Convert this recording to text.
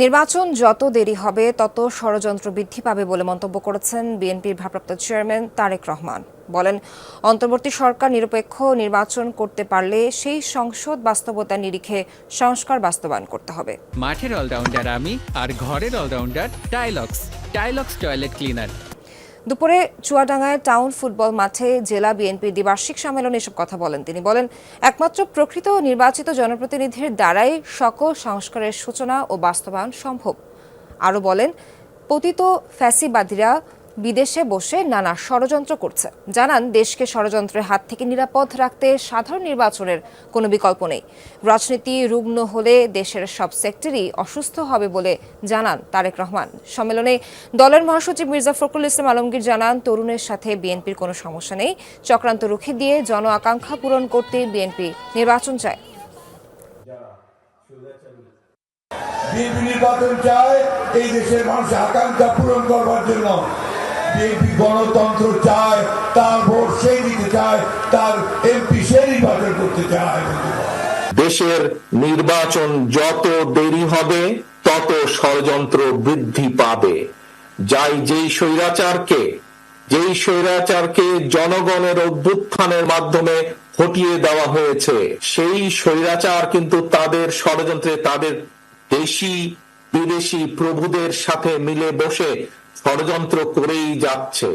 নির্বাচন যত দেরি হবে, তত ষড়যন্ত্র বৃদ্ধি পাবে বলে মন্তব্য করেছেন বিএনপির ভারপ্রাপ্ত চেয়ারম্যান তারেক রহমান। বলেন, অন্তর্বর্তী সরকার নিরপেক্ষ নির্বাচন করতে পারলে সেই সংসদ বাস্তবতা নিরিখে সংস্কার বাস্তবায়ন করতে হবে। মাঠের অলরাউন্ডার আমি আর ঘরের allrounder Tylox Tylox toilet cleaner. দুপুরে চুয়াডাঙ্গায় টাউন ফুটবল মাঠে জেলা বিএনপির দ্বিবার্ষিক সম্মেলনে এসব কথা বলেন। তিনি বলেন, একমাত্র প্রকৃত নির্বাচিত জনপ্রতিনিধির দ্বারাই সকল সংস্কারের সূচনা ও বাস্তবায়ন সম্ভব। আরও বলেন, পতিত ফ্যাসিবাদীরা বিদেশে বসে নানা ষড়যন্ত্র করছে। জানান, দেশকে ষড়যন্ত্রের হাত থেকে নিরাপদ রাখতে সাধারণ নির্বাচনের কোনো বিকল্প নেই। রাজনীতি রুগ্ন হলে দেশের সব সেক্টরই অসুস্থ হবে বলে জানান তারেক রহমান। সম্মেলনে দলের মহাসচিব মির্জা ফখরুল ইসলাম আলমগীর জানান, তরুণের সাথে বিএনপির কোনো সমস্যা নেই। চক্রান্ত রুখে দিয়ে জন আকাঙ্ক্ষা পূরণ করতে বিএনপি নির্বাচন চায়। নির্বাচন চায়, এই দেশের মানুষের আকাঙ্ক্ষা পূরণ করবার জন্য। বিএনপি গণতন্ত্র চায়, তার ভোট সেই দিতে চায়, তার এমপি সে নির্বাচন করতে চায়। দেশের নির্বাচন যত দেরি হবে, তত ষড়যন্ত্র বৃদ্ধি পাবে। যাই যেই স্বৈরাচারকে যেই স্বৈরাচারকে জনগণের অভ্যুত্থানের মাধ্যমে হটিয়ে দেওয়া হয়েছে, সেই স্বৈরাচার কিন্তু তাদের ষড়যন্ত্রে, তাদের দেশি বিদেশি প্রভুদের সাথে মিলে বসে ষড়যন্ত্র করেই যাচ্ছে।